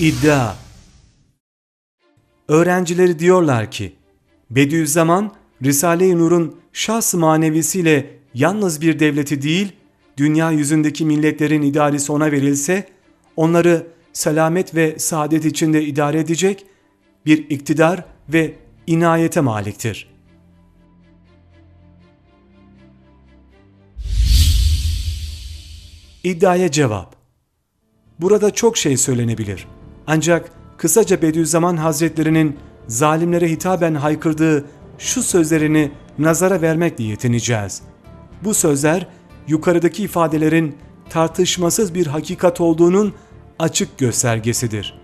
İddia Öğrencileri diyorlar ki, Bediüzzaman, Risale-i Nur'un şahs manevisiyle yalnız bir devleti değil, dünya yüzündeki milletlerin idaresi ona verilse, onları selamet ve saadet içinde idare edecek bir iktidar ve inayete maliktir. İddiaya cevap Burada çok şey söylenebilir. Ancak kısaca Bediüzzaman Hazretlerinin zalimlere hitaben haykırdığı şu sözlerini nazara vermekle yetineceğiz. Bu sözler yukarıdaki ifadelerin tartışmasız bir hakikat olduğunun açık göstergesidir.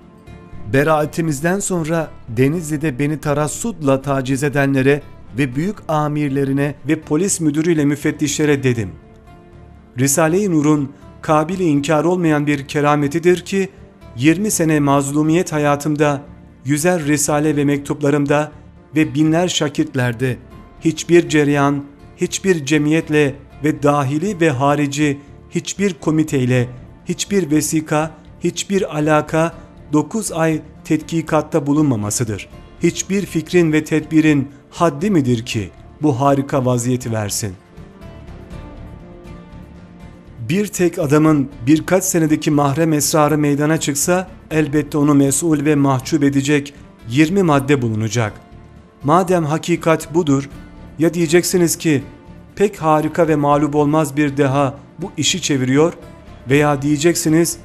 Beraatimizden sonra Denizli'de beni tarassutla taciz edenlere ve büyük amirlerine ve polis müdürüyle müfettişlere dedim. Risale-i Nur'un kabili inkar olmayan bir kerametidir ki 20 sene mazlumiyet hayatımda, yüzer risale ve mektuplarımda ve binler şakitlerde hiçbir cereyan, hiçbir cemiyetle ve dahili ve harici hiçbir komiteyle, hiçbir vesika, hiçbir alaka 9 ay tetkikatta bulunmamasıdır. Hiçbir fikrin ve tedbirin haddi midir ki bu harika vaziyeti versin? Bir tek adamın birkaç senedeki mahrem esrarı meydana çıksa elbette onu mesul ve mahcup edecek 20 madde bulunacak. Madem hakikat budur, ya diyeceksiniz ki pek harika ve mağlup olmaz bir deha bu işi çeviriyor veya diyeceksiniz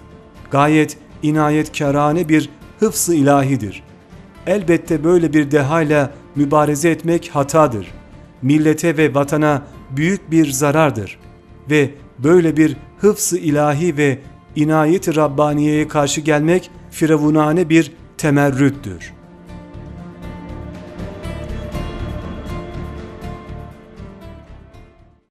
gayet inayetkarane bir hıfzı ilahidir. Elbette böyle bir dehayla mübareze etmek hatadır. Millete ve vatana büyük bir zarardır ve böyle bir hıfzı ilahi ve inayet-i Rabbaniye'ye karşı gelmek firavunane bir temerrüttür.''